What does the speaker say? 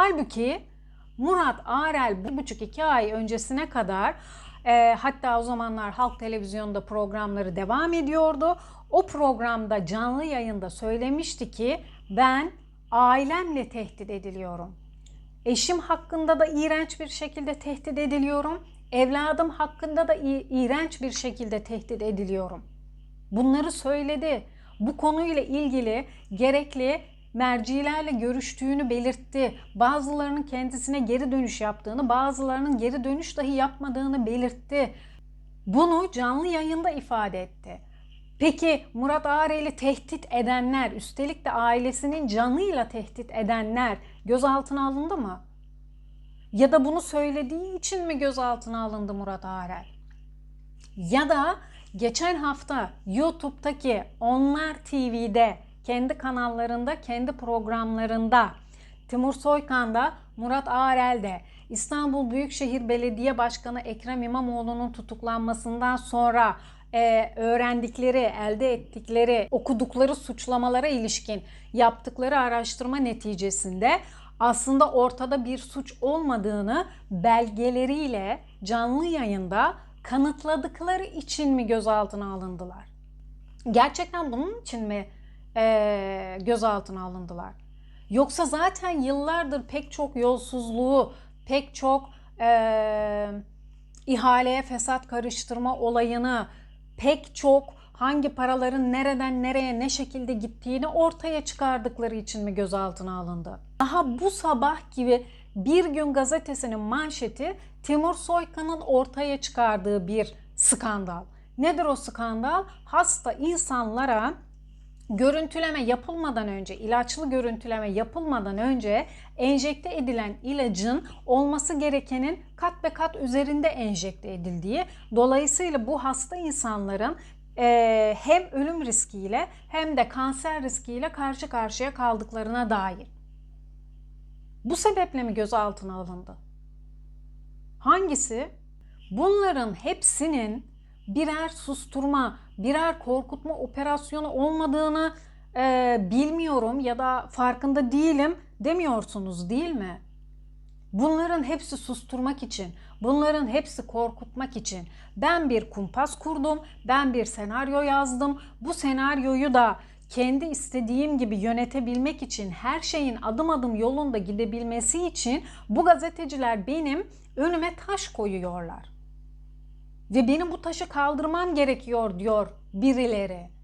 Halbuki Murat Arel bir buçuk iki ay öncesine kadar e, hatta o zamanlar Halk Televizyonu'nda programları devam ediyordu. O programda canlı yayında söylemişti ki ben ailemle tehdit ediliyorum. Eşim hakkında da iğrenç bir şekilde tehdit ediliyorum. Evladım hakkında da iğrenç bir şekilde tehdit ediliyorum. Bunları söyledi. Bu konuyla ilgili gerekli mercilerle görüştüğünü belirtti. Bazılarının kendisine geri dönüş yaptığını, bazılarının geri dönüş dahi yapmadığını belirtti. Bunu canlı yayında ifade etti. Peki Murat Ağrel'i tehdit edenler, üstelik de ailesinin canıyla tehdit edenler gözaltına alındı mı? Ya da bunu söylediği için mi gözaltına alındı Murat Ağrel? Ya da geçen hafta YouTube'daki Onlar TV'de kendi kanallarında, kendi programlarında Timur Soykan'da, Murat Ağrel'de İstanbul Büyükşehir Belediye Başkanı Ekrem İmamoğlu'nun tutuklanmasından sonra e, öğrendikleri, elde ettikleri, okudukları suçlamalara ilişkin yaptıkları araştırma neticesinde aslında ortada bir suç olmadığını belgeleriyle canlı yayında kanıtladıkları için mi gözaltına alındılar? Gerçekten bunun için mi eee, gözaltına alındılar? Yoksa zaten yıllardır pek çok yolsuzluğu, pek çok eee, ihaleye fesat karıştırma olayını, pek çok hangi paraların nereden nereye ne şekilde gittiğini ortaya çıkardıkları için mi gözaltına alındı? Daha bu sabah gibi Bir Gün gazetesinin manşeti Timur Soykan'ın ortaya çıkardığı bir skandal. Nedir o skandal? Hasta insanlara görüntüleme yapılmadan önce, ilaçlı görüntüleme yapılmadan önce enjekte edilen ilacın olması gerekenin kat be kat üzerinde enjekte edildiği, dolayısıyla bu hasta insanların eee, hem ölüm riskiyle hem de kanser riskiyle karşı karşıya kaldıklarına dair. Bu sebeple mi gözaltına alındı? Hangisi? Bunların hepsinin birer susturma, birer korkutma operasyonu olmadığını e, bilmiyorum ya da farkında değilim demiyorsunuz değil mi? Bunların hepsi susturmak için, bunların hepsi korkutmak için. Ben bir kumpas kurdum, ben bir senaryo yazdım. Bu senaryoyu da kendi istediğim gibi yönetebilmek için, her şeyin adım adım yolunda gidebilmesi için bu gazeteciler benim önüme taş koyuyorlar. Ve benim bu taşı kaldırmam gerekiyor diyor birileri.